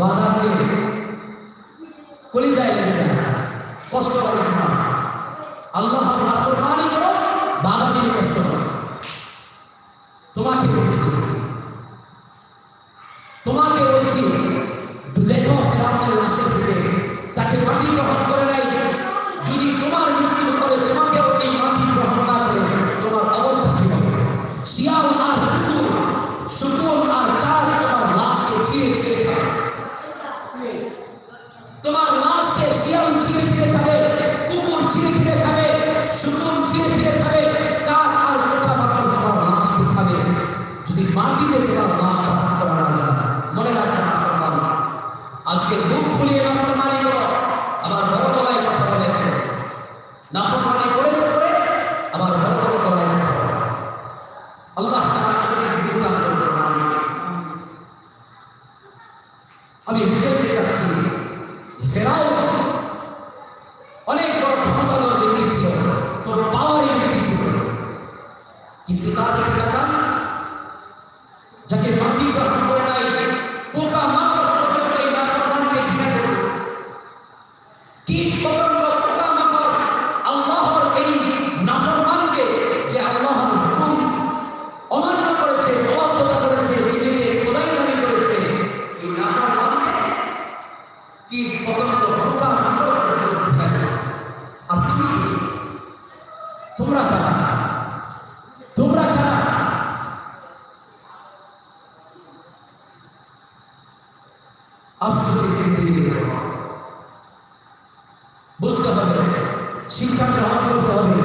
বাধা দিয়ে কলিজায় লেগে যায়। কষ্ট করে না। আল্লাহ নাফরমানি করো, বাধা দিয়ে কষ্ট করো। তোমাকে বলছি তোমার লাশকে শিয়াল ছিঁড়ে ছিঁড়ে খাবে, কুকুর ছিঁড়ে ছিঁড়ে খাবে শুকুন ছিঁড়ে ছিঁড়ে খাবে, কাক আর পোকা মাকড় তোমার লাশকে খাবে যদি মাটিতে তোমার লাশ দাফন করা না যায়, মনে রাখবে না ফরমান আজকে মুখ খুলিয়ে নাফরমানি করো আবার বড় গলায় কথা বলে নাফরমানি করে তো করে, আবার বড় বড় গলায় কিন্তু তার দিকে তাকান যাকে মাটি গ্রহণ করে নাই পোকা মাকড় পর্যন্ত এই নাফরমানকে ঘৃণা করতেছে কীট পতঙ্গ পোকা আফসোসের জিন্দিগি বুঝতে হবে শিক্ষা গ্রহণ করতে হবে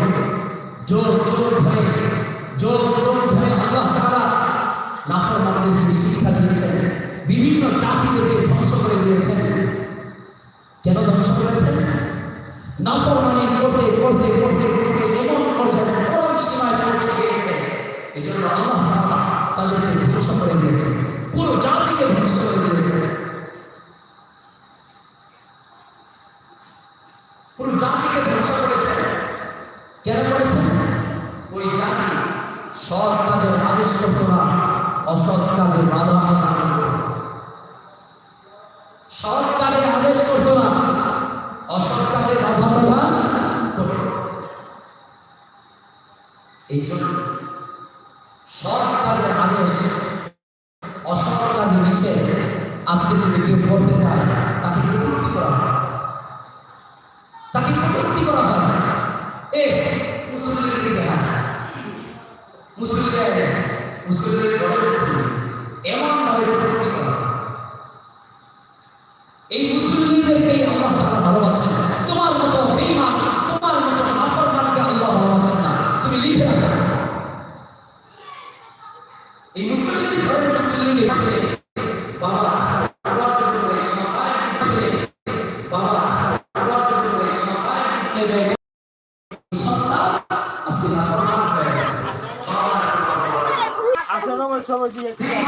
জোর জোর ধরে জোর জোর ধরে আল্লাহ তাআলা নাফরমানদেরকে শিক্ষা দিয়েছেন বিভিন্ন জাতিদেরকে ধ্বংস করে দিয়েছেন। কেন ধ্বংস করেছেন নাফরমানি করতে করতে করতে করতে এমন পর্যায়ে চরম সীমায় পৌঁছে গিয়েছে এই জন্য আল্লাহ তাদেরকে ধ্বংস করে দিয়েছে কেন করেছেন? ওই জাতি সৎ কাজের আদেশ করত না, অসৎ কাজে বাধা প্রদান সৎ কাজে আদেশ করত না, অসৎ কাজে বাধা প্রদান এই জন্য সৎ কাজের আদেশ, অসৎ কাজে নিষেধ আজকে যদি কেউ করতে চায়, তাকে কটূক্তি করা হয়। তাকে কটূক্তি করা হয়। এ মুসলিমের মুসলিমের মুসলিম এমন ভাবে কটূক্তি করা। এই ভালোবাসেন তোমার মতো বেঈমান, তোমার মতো নাফরমানকে আল্লাহ তুমি লিখে রাখো। ছেলে আমার সবাই দিয়েছি এই